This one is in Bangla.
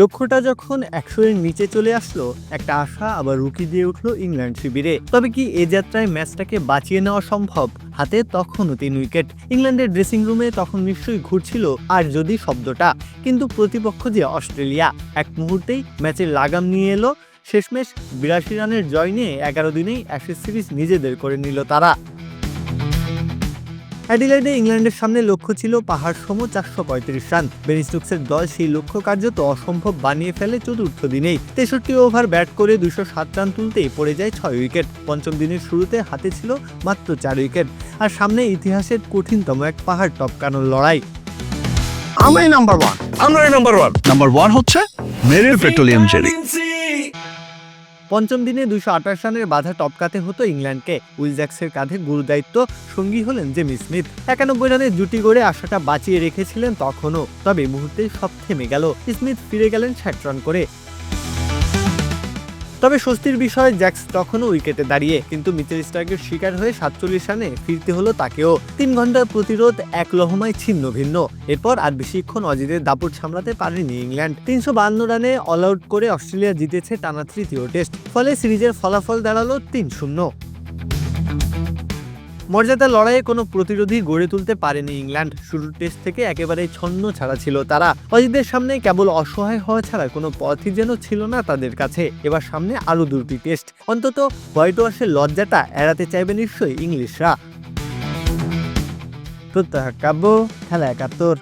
লক্ষ্যটা যখন একশো এর নিচে চলে আসলো, একটা আশা আবার রুকি দিয়ে উঠল ইংল্যান্ড শিবিরে। তবে কি এ যাত্রায় ম্যাচটাকে বাঁচিয়ে নেওয়া সম্ভব? হাতে তখনও তিন উইকেট। ইংল্যান্ডের ড্রেসিং রুমে তখন নিশ্চয়ই ঘুরছিল আর যদি শব্দটা। কিন্তু প্রতিপক্ষ যে অস্ট্রেলিয়া, এক মুহূর্তেই ম্যাচের লাগাম নিয়ে এলো। শেষমেশ বিরাশি রানের জয় নিয়ে এগারো দিনেই অ্যাশেজ সিরিজ নিজেদের করে নিল তারা। অ্যাডিলাইডে ইংল্যান্ডের সামনে লক্ষ্য ছিল পাহাড় সম চারশো পঁয়ত্রিশ রান। বেন স্টোকসের দল সেই লক্ষ্য কার্যত অসম্ভব বানিয়ে ফেলে চতুর্থ দিনেই। তেষট্টি ওভার ব্যাট করে দুশো সাত রান তুলতেই পড়ে যায় ছয় উইকেট। পঞ্চম দিনের শুরুতে হাতে ছিল মাত্র চার উইকেট। আর সামনে ইতিহাসের কঠিনতম এক পাহাড় টপকানোর লড়াই। আমরাই নাম্বার ওয়ান আমরাই নাম্বার ওয়ান নাম্বার ওয়ান হচ্ছে মেরিল পেট্রোলিয়াম জেলি। পঞ্চম দিনে দুশো আঠাশ রানের বাধা টপকাতে হতো ইংল্যান্ডকে। উইল জ্যাক্সের কাঁধে গুরুদায়িত্ব, সঙ্গী হলেন জেমি স্মিথ। একানব্বই রানের জুটি গড়ে আশাটা বাঁচিয়ে রেখেছিলেন তখনও, তবে মুহূর্তে সব থেমে গেল। স্মিথ ফিরে গেলেন ষাট রান করে। তবে স্বস্তির বিষয়ে, জ্যাক্স তখনও উইকেটে দাঁড়িয়ে। কিন্তু মিচেল স্টার্কের শিকার হয়ে সাতচল্লিশ রানে ফিরতে হলো তাকেও। তিন ঘণ্টার প্রতিরোধ এক লহমায় ছিন্ন ভিন্ন। এরপর আর বেশিক্ষণ অজিদের দাপট সামলাতে পারেনি ইংল্যান্ড। তিনশো বান্ন রানে অল আউট করে অস্ট্রেলিয়া জিতেছে টানা তৃতীয় টেস্ট, ফলে সিরিজের ফলাফল দাঁড়াল তিন শূন্য। মর্যাদার লড়াইয়ে কোনো প্রতিরোধী গড়ে তুলতে পারেনি ইংল্যান্ড। শুরু টেস্ট থেকে একেবারে ছন্ন ছাড়া ছিল তারা। অজিদের সামনে কেবল অসহায় হওয়া ছাড়া কোনো পথই যেন ছিল না তাদের কাছে। এবার সামনে আরও দুটি টেস্ট। অন্তত হোয়াইট ওয়াশের লজ্জাটা এড়াতে চাইবে নিশ্চয়ই ইংলিশরা। প্রত্যাহ কাব্য, খেলা একাত্তর।